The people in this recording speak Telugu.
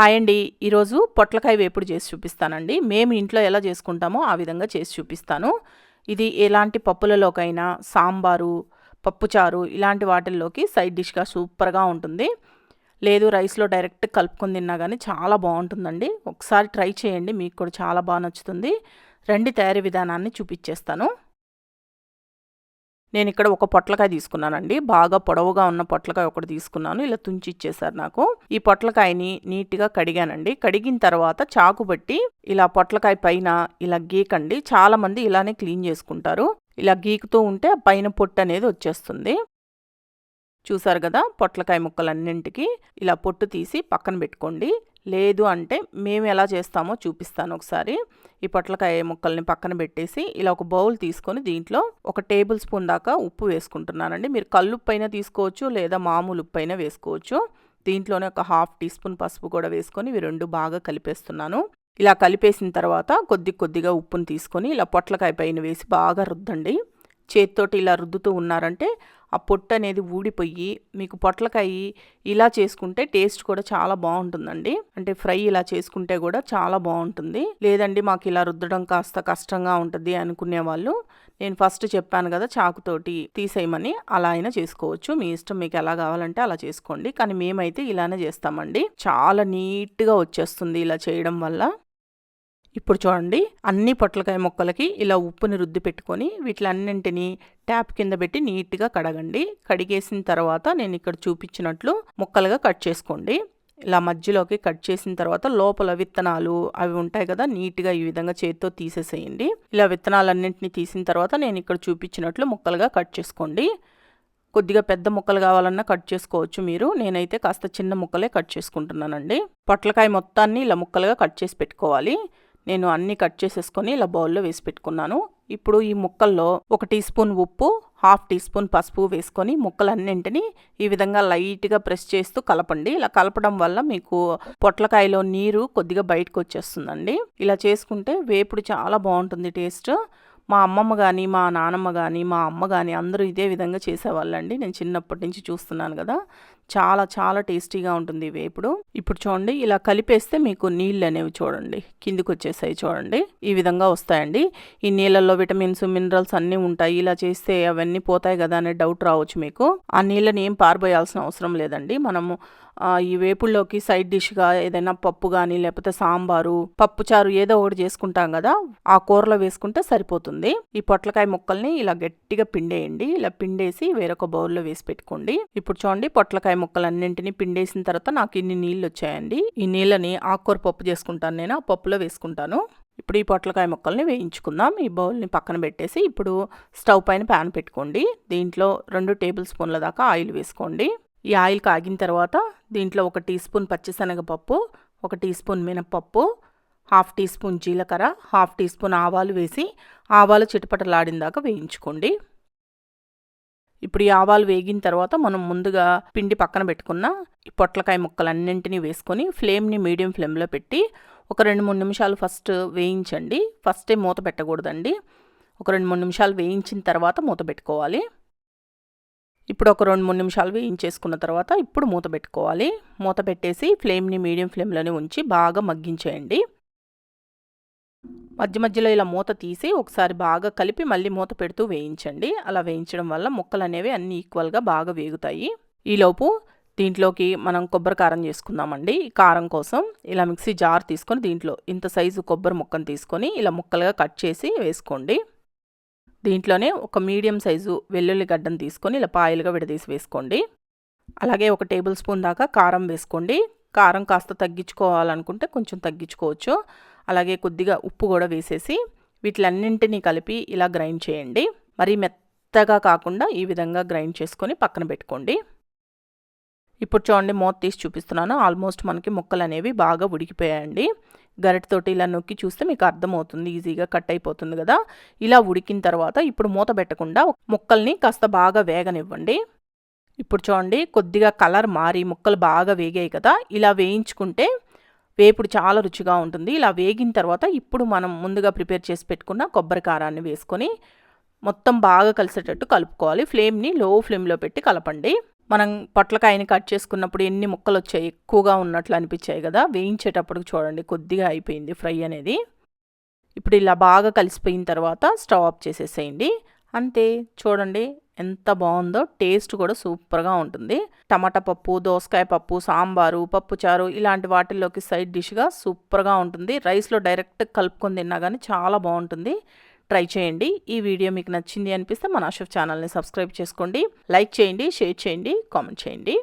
హాయ్ అండి. ఈరోజు పొట్లకాయ వేపుడు చేసి చూపిస్తానండి. మేము ఇంట్లో ఎలా చేసుకుంటామో ఆ విధంగా చేసి చూపిస్తాను. ఇది ఎలాంటి పప్పులలోకైనా సాంబారు పప్పుచారు ఇలాంటి వాటిల్లోకి సైడ్ డిష్గా సూపర్గా ఉంటుంది. లేదు రైస్లో డైరెక్ట్ కలుపుకొని తిన్నా కానీ చాలా బాగుంటుందండి. ఒకసారి ట్రై చేయండి మీకు కూడా చాలా బాగా నచ్చుతుంది. రండి తయారీ విధానాన్ని చూపించేస్తాను నేను ఇక్కడ ఒక పొట్లకాయ తీసుకున్నానండి. బాగా పొడవుగా ఉన్న పొట్లకాయ ఒకటి తీసుకున్నాను. ఇలా తుంచి ఇచ్చేసారు నాకు. ఈ పొట్లకాయని నీట్గా కడిగానండి. కడిగిన తర్వాత చాకు బట్టి ఇలా పొట్లకాయ పైన ఇలా గీకండి. చాలా మంది ఇలానే క్లీన్ చేసుకుంటారు. ఇలా గీకుతూ ఉంటే పైన పొట్టు అనేది వచ్చేస్తుంది. చూసారు కదా? పొట్లకాయ ముక్కలన్నింటికి ఇలా పొట్టు తీసి పక్కన పెట్టుకోండి. లేదు అంటే మేము ఎలా చేస్తామో చూపిస్తాను ఒకసారి. ఈ పొట్లకాయ ముక్కల్ని పక్కన పెట్టేసి ఇలా ఒక బౌల్ తీసుకొని దీంట్లో ఒక టేబుల్ స్పూన్ దాకా ఉప్పు వేసుకుంటున్నానండి. మీరు కల్లుప్పు అయినా తీసుకోవచ్చు లేదా మామూలు ఉప్పు అయినా వేసుకోవచ్చు. దీంట్లోనే ఒక హాఫ్ టీ స్పూన్ పసుపు కూడా వేసుకొని ఇవి రెండు బాగా కలిపేస్తున్నాను. ఇలా కలిపేసిన తర్వాత కొద్ది కొద్దిగా ఉప్పును తీసుకొని ఇలా పొట్లకాయ పైన వేసి బాగా రుద్దండి. చేతితోటి ఇలా రుద్దుతూ ఉన్నారంటే ఆ పొట్టు అనేది ఊడిపోయి మీకు పొట్లకాయ ఇలా చేసుకుంటే టేస్ట్ కూడా చాలా బాగుంటుందండి. అంటే ఫ్రై ఇలా చేసుకుంటే కూడా చాలా బాగుంటుంది. లేదండి మాకు ఇలా రుద్దడం కాస్త కష్టంగా ఉంటుంది అనుకునే వాళ్ళు నేను ఫస్ట్ చెప్పాను కదా చాకుతోటి తీసేయమని అలా అయినా చేసుకోవచ్చు. మీ ఇష్టం మీకు ఎలా కావాలంటే అలా చేసుకోండి. కానీ మేమైతే ఇలానే చేస్తామండి. చాలా నీట్గా వచ్చేస్తుంది ఇలా చేయడం వల్ల. ఇప్పుడు చూడండి అన్ని పొట్లకాయ ముక్కలకి ఇలా ఉప్పుని రుద్ది పెట్టుకొని వీటిలన్నింటినీ ట్యాప్ కింద పెట్టి నీట్గా కడగండి. కడిగేసిన తర్వాత నేను ఇక్కడ చూపించినట్లు ముక్కలుగా కట్ చేసుకోండి. ఇలా మధ్యలోకి కట్ చేసిన తర్వాత లోపల విత్తనాలు అవి ఉంటాయి కదా నీట్గా ఈ విధంగా చేతితో తీసేసేయండి. ఇలా విత్తనాలన్నింటినీ తీసిన తర్వాత నేను ఇక్కడ చూపించినట్లు ముక్కలుగా కట్ చేసుకోండి. కొద్దిగా పెద్ద ముక్కలు కావాలన్నా కట్ చేసుకోవచ్చు మీరు. నేనైతే కాస్త చిన్న ముక్కలే కట్ చేసుకుంటున్నానండి. పొట్లకాయ మొత్తాన్ని ఇలా ముక్కలుగా కట్ చేసి పెట్టుకోవాలి. నేను అన్నీ కట్ చేసేసుకొని ఇలా బౌల్లో వేసి పెట్టుకున్నాను. ఇప్పుడు ఈ ముక్కల్లో ఒక టీ స్పూన్ ఉప్పు హాఫ్ టీ స్పూన్ పసుపు వేసుకొని ముక్కలన్నింటినీ ఈ విధంగా లైట్గా ప్రెస్ చేస్తూ కలపండి. ఇలా కలపడం వల్ల మీకు పొట్లకాయలో నీరు కొద్దిగా బయటకు వచ్చేస్తుందండి. ఇలా చేసుకుంటే వేపుడు చాలా బాగుంటుంది టేస్ట్. మా అమ్మమ్మ కానీ మా నానమ్మ కానీ మా అమ్మ కానీ అందరూ ఇదే విధంగా చేసేవాళ్ళండి. నేను చిన్నప్పటి నుంచి చూస్తున్నాను కదా. చాలా చాలా టేస్టీగా ఉంటుంది వేపుడు ఇప్పుడు. చూడండి ఇలా కలిపేస్తే మీకు నీళ్ళు అనేవి చూడండి. కిందికి వచ్చేసాయి చూడండి. ఈ విధంగా వస్తాయండి. ఈ నీళ్ళల్లో విటమిన్స్ మినరల్స్ అన్నీ ఉంటాయి. ఇలా చేస్తే అవన్నీ పోతాయి కదా అనే డౌట్ రావచ్చు మీకు. ఆ నీళ్ళని ఏం పారిపోయాల్సిన అవసరం లేదండి. మనము ఈ వేపుల్లోకి సైడ్ డిష్గా ఏదైనా పప్పు కానీ లేకపోతే సాంబారు పప్పుచారు ఏదో ఒకటి చేసుకుంటాం కదా. ఆ కూరలో వేసుకుంటే సరిపోతుంది. ఈ పొట్లకాయ ముక్కల్ని ఇలా గట్టిగా పిండేయండి. ఇలా పిండేసి వేరొక బౌల్లో వేసి పెట్టుకోండి. ఇప్పుడు చూడండి పొట్లకాయ ముక్కలన్నింటినీ పిండేసిన తర్వాత నాకు ఇన్ని నీళ్ళు వచ్చాయండి. ఈ నీళ్ళని ఆకుకూర పప్పు చేసుకుంటాను నేను ఆ పప్పులో వేసుకుంటాను. ఇప్పుడు ఈ పొట్లకాయ ముక్కల్ని వేయించుకుందాం. ఈ బౌల్ని పక్కన పెట్టేసి ఇప్పుడు స్టవ్ పైన ప్యాన్ పెట్టుకోండి. దీంట్లో రెండు టేబుల్ స్పూన్ల దాకా ఆయిల్ వేసుకోండి. ఈ ఆయిల్ కాగిన తర్వాత దీంట్లో ఒక టీ స్పూన్ పచ్చిశనగపప్పు ఒక టీ స్పూన్ మినప్పప్పు హాఫ్ టీ స్పూన్ జీలకర్ర హాఫ్ టీ స్పూన్ ఆవాలు వేసి ఆవాలు చిటపటలాడిందాక వేయించుకోండి. ఇప్పుడు ఈ ఆవాలు వేగిన తర్వాత మనం ముందుగా పిండి పక్కన పెట్టుకున్న ఈ పొట్లకాయ ముక్కలన్నింటినీ వేసుకొని ఫ్లేమ్ని మీడియం ఫ్లేమ్లో పెట్టి ఒక రెండు మూడు నిమిషాలు ఫస్ట్ వేయించండి. ఫస్టే మూత పెట్టకూడదండి. ఒక రెండు మూడు నిమిషాలు వేయించిన తర్వాత మూత పెట్టుకోవాలి. ఇప్పుడు ఒక రెండు మూడు నిమిషాలు వేయించేసుకున్న తర్వాత ఇప్పుడు మూత పెట్టుకోవాలి. మూత పెట్టేసి ఫ్లేమ్ని మీడియం ఫ్లేమ్లోనే ఉంచి బాగా మగ్గించేయండి. మధ్య మధ్యలో ఇలా మూత తీసి ఒకసారి బాగా కలిపి మళ్ళీ మూత పెడుతూ వేయించండి. అలా వేయించడం వల్ల ముక్కలు అనేవి అన్ని ఈక్వల్గా బాగా వేగుతాయి. ఈలోపు దీంట్లోకి మనం కొబ్బరి కారం చేసుకుందామండి. కారం కోసం ఇలా మిక్సీ జార్ తీసుకొని దీంట్లో ఇంత సైజు కొబ్బరి ముక్కను తీసుకొని ఇలా ముక్కలుగా కట్ చేసి వేసుకోండి. దీంట్లోనే ఒక మీడియం సైజు వెల్లుల్లి గడ్డను తీసుకొని ఇలా పాయలుగా విడదీసి వేసుకోండి. అలాగే ఒక టేబుల్ స్పూన్ దాకా కారం వేసుకోండి. కారం కాస్త తగ్గించుకోవాలనుకుంటే కొంచెం తగ్గించుకోవచ్చు. అలాగే కొద్దిగా ఉప్పు కూడా వేసేసి వీటిలన్నింటినీ కలిపి ఇలా గ్రైండ్ చేయండి. మరీ మెత్తగా కాకుండా ఈ విధంగా గ్రైండ్ చేసుకొని పక్కన పెట్టుకోండి. ఇప్పుడు చూడండి మూత తీసి చూపిస్తున్నాను. ఆల్మోస్ట్ మనకి ముక్కలు అనేవి బాగా ఉడికిపోయాయండి. గరిటతోటి ఇలా నొక్కి చూస్తే మీకు అర్థమవుతుంది ఈజీగా కట్ అయిపోతుంది కదా. ఇలా ఉడికిన తర్వాత ఇప్పుడు మూత పెట్టకుండా ముక్కల్ని కాస్త బాగా వేగనివ్వండి. ఇప్పుడు చూడండి కొద్దిగా కలర్ మారి ముక్కలు బాగా వేగాయి కదా. ఇలా వేయించుకుంటే వేపుడు చాలా రుచిగా ఉంటుంది. ఇలా వేగిన తర్వాత ఇప్పుడు మనం ముందుగా ప్రిపేర్ చేసి పెట్టుకున్న కొబ్బరి కారాన్ని వేసుకొని మొత్తం బాగా కలిసేటట్టు కలుపుకోవాలి. ఫ్లేమ్ని లో ఫ్లేమ్లో పెట్టి కలపండి. మనం పొట్లకాయని కట్ చేసుకున్నప్పుడు ఎన్ని ముక్కలు వచ్చాయి? ఎక్కువగా ఉన్నట్లు అనిపించాయి కదా? వేయించేటప్పుడు చూడండి కొద్దిగా అయిపోయింది ఫ్రై అనేది. ఇప్పుడు ఇలా బాగా కలిసిపోయిన తర్వాత స్టవ్ ఆఫ్ చేసేసేయండి. అంతే. చూడండి ఎంత బాగుందో టేస్ట్ కూడా సూపర్గా ఉంటుంది. టమాటా పప్పు దోసకాయ పప్పు సాంబారు పప్పుచారు ఇలాంటి వాటిల్లోకి సైడ్ డిష్గా సూపర్గా ఉంటుంది. రైస్లో డైరెక్ట్ కలుపుకొని తిన్నా కానీ చాలా బాగుంటుంది. ట్రై చేయండి. ఈ వీడియో మీకు నచ్చింది అనిపిస్తే మన అశోక్ ఛానల్ని సబ్స్క్రైబ్ చేసుకోండి. లైక్ చేయండి షేర్ చేయండి కామెంట్ చేయండి.